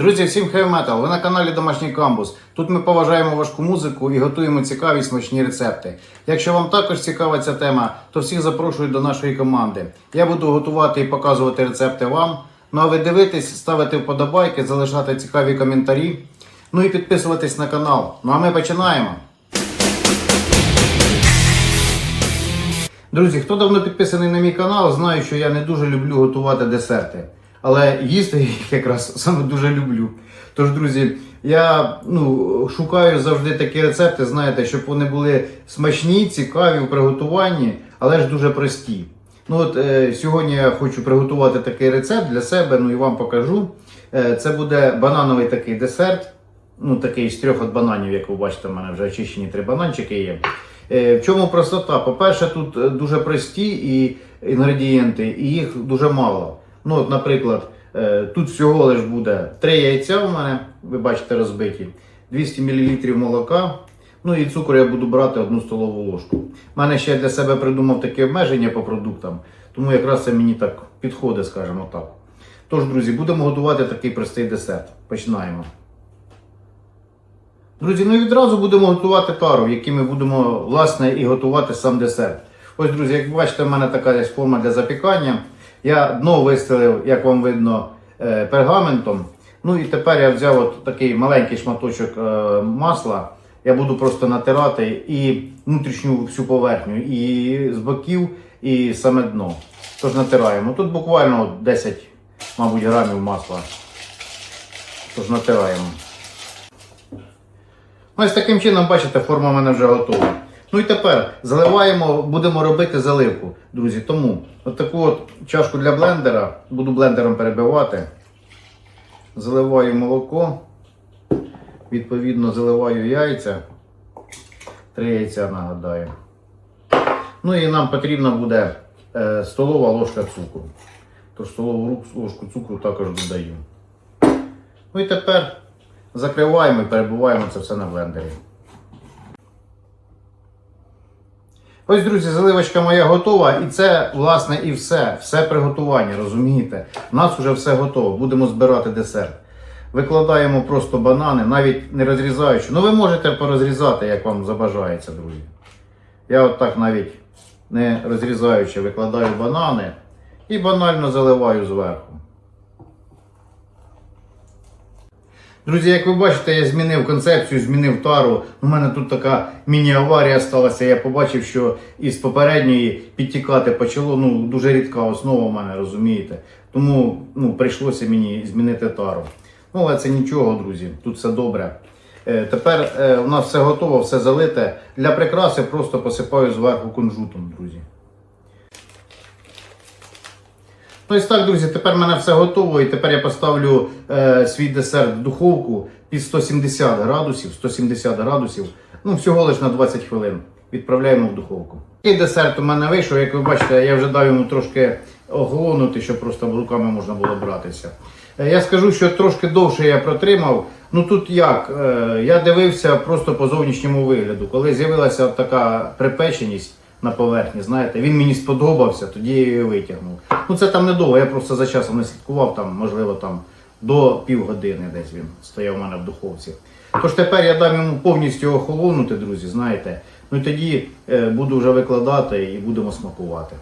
Друзі, всім Metal! Ви на каналі Домашній Камбус. Тут ми поважаємо важку музику і готуємо цікаві смачні рецепти. Якщо вам також цікава ця тема, то всіх запрошую до нашої команди. Я буду готувати і показувати рецепти вам. Ну а ви дивитесь, ставити вподобайки, залишати цікаві коментарі. Ну і підписуватись на канал. Ну а ми починаємо. Друзі, хто давно підписаний на мій канал, знає, що я не дуже люблю готувати десерти. Але їсти їх якраз саме дуже люблю. Тож, друзі, я ну, шукаю завжди такі рецепти, знаєте, щоб вони були смачні, цікаві в приготуванні, але ж дуже прості. Ну от е, Сьогодні я хочу приготувати такий рецепт для себе, ну і вам покажу. Е, це буде банановий такий десерт. Ну, такий з трьох от бананів, як ви бачите, в мене вже очищені три бананчики є. Е, В чому простота? По-перше, тут е, дуже прості і інгредієнти, і їх дуже мало. Ну, от, Наприклад, е, тут всього лиш буде 3 яйця у мене, ви бачите, розбиті, 200 мл молока. Ну і цукор я буду брати одну столову ложку. У мене ще для себе придумав таке обмеження по продуктам, тому якраз це мені так підходить, скажімо так. Тож, друзі, будемо готувати такий простий десерт. Починаємо. Друзі, ну і відразу будемо готувати тару, в якій ми будемо власне і готувати сам десерт. Ось, друзі, як бачите, в мене така є форма для запікання. Я дно вистелив, як вам видно, е, пергаментом. Ну і тепер я взяв от такий маленький шматочок е, масла. Я буду просто натирати і внутрішню всю поверхню, і з боків, і саме дно. Тож натираємо. Тут буквально 10, мабуть, грамів масла. Тож натираємо. Ну, Ось таким чином, бачите, форма в мене вже готова. Ну і тепер заливаємо, будемо робити заливку, друзі. Тому от таку от чашку для блендера, буду блендером перебивати. Заливаю молоко. Відповідно, заливаю яйця. Три яйця нагадаю. Ну і нам потрібна буде е, столова ложка цукру. Тож столову ложку цукру також додаю. Ну і тепер закриваємо і перебуваємо це все на блендері. Ось, друзі, заливочка моя готова, і це, власне, і все. Все приготування, розумієте? У нас вже все готово. Будемо збирати десерт. Викладаємо просто банани, навіть не розрізаючи. Ну, ви можете порозрізати, як вам забажається, друзі. Я от так навіть не розрізаючи, викладаю банани і банально заливаю зверху. Друзі, як ви бачите, я змінив концепцію, змінив тару. У мене тут така міні-аварія сталася. Я побачив, що із попередньої підтікати почало. Ну, дуже рідка основа в мене, розумієте. Тому ну, прийшлося мені змінити тару. Ну, але це нічого, друзі, тут все добре. Е, тепер е, у нас все готово, все залите. Для прикраси просто посипаю зверху кунжутом, друзі. Ну і так, друзі, тепер мене все готово, і тепер я поставлю е, свій десерт в духовку під 170 градусів, 170 градусів, ну всього лише на 20 хвилин. Відправляємо в духовку. Такий десерт у мене вийшов, як ви бачите, я вже дав йому трошки оголонути, щоб просто руками можна було братися. Е, Я скажу, що трошки довше я протримав. Ну тут як? Е, Я дивився просто по зовнішньому вигляду. Коли з'явилася така припеченість на поверхні, знаєте, він мені сподобався, тоді я її витягнув. Ну це там недовго, я просто за часом не слідкував, там, можливо, там до півгодини десь він стояв у мене в духовці. Тож тепер я дам йому повністю охолонути, друзі, знаєте. Ну і тоді е, буду вже викладати і будемо смакувати.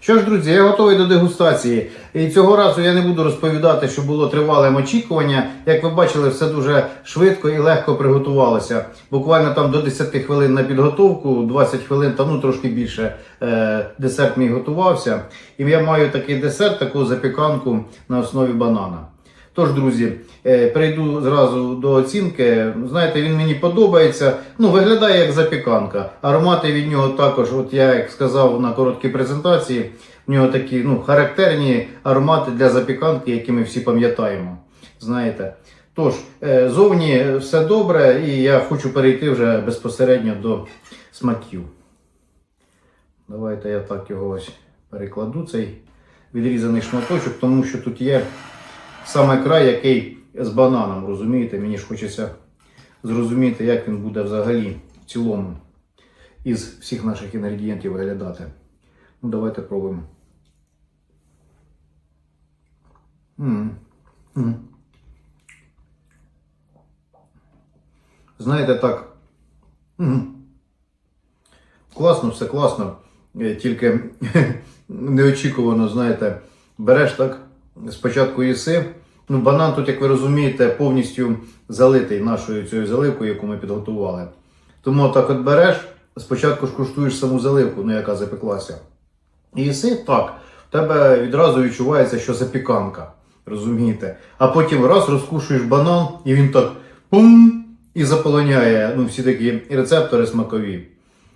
Що ж, друзі, я готовий до дегустації. І цього разу я не буду розповідати, що було тривалим очікування. Як ви бачили, все дуже швидко і легко приготувалося. Буквально там до 10 хвилин на підготовку, 20 хвилин та ну трошки більше е, десерт мій готувався. І я маю такий десерт, таку запіканку на основі банана. Тож, друзі, е, перейду зразу до оцінки. Знаєте, він мені подобається. Ну, виглядає як запіканка. Аромати від нього також, от я як сказав на короткій презентації, в нього такі ну, характерні аромати для запіканки, які ми всі пам'ятаємо. Знаєте. Тож, е, зовні все добре, і я хочу перейти вже безпосередньо до смаків. Давайте я так його ось перекладу, цей відрізаний шматочок, тому що тут є саме край, який з бананом, розумієте? Мені ж хочеться зрозуміти, як він буде взагалі в цілому із всіх наших інгредієнтів виглядати. Ну, Давайте пробуємо. М -м -м. Знаєте, так. М -м. Класно, все класно. Е, тільки неочікувано, знаєте, береш так, спочатку їси, Ну, банан тут, як ви розумієте, повністю залитий нашою цією заливкою, яку ми підготували. Тому так от береш, спочатку ж куштуєш саму заливку, ну яка запеклася. І їси так, в тебе відразу відчувається, що запіканка. Розумієте? А потім раз розкушуєш банан, і він так пум! І заполоняє ну, всі такі рецептори смакові.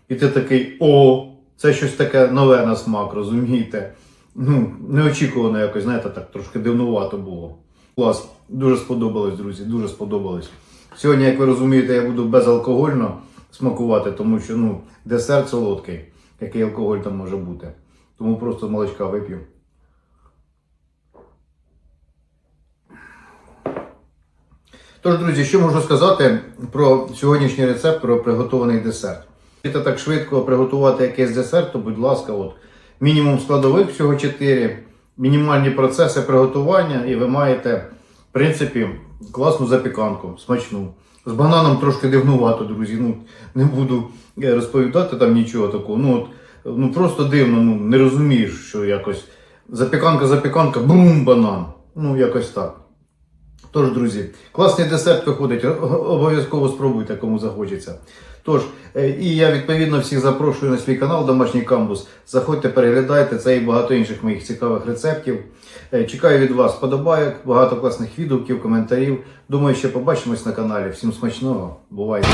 І ти такий о, це щось таке нове на смак, розумієте? Ну, неочікувано якось, знаєте, так трошки дивнувато було. Клас, дуже сподобалось, друзі, дуже сподобалось. Сьогодні, як ви розумієте, я буду безалкогольно смакувати, тому що ну, десерт солодкий, який алкоголь там може бути. Тому просто молочка вип'ю. Тож, друзі, що можу сказати про сьогоднішній рецепт, про приготований десерт. Якщо так швидко приготувати якийсь десерт, то будь ласка, от, мінімум складових всього 4, мінімальні процеси приготування, і ви маєте, в принципі, класну запіканку, смачну. З бананом трошки дивнувато, друзі. Ну, не буду е, розповідати там нічого такого. Ну, от, ну просто дивно, ну, не розумієш, що якось запіканка, запіканка, бум, банан. Ну, якось так. Тож, друзі, класний десерт виходить. Обов'язково спробуйте, кому захочеться. Тож, е, і я відповідно всіх запрошую на свій канал Домашній Камбус. Заходьте, переглядайте це і багато інших моїх цікавих рецептів. Е, Чекаю від вас подобайок, багато класних відгуків, коментарів. Думаю, ще побачимось на каналі. Всім смачного. Бувайте!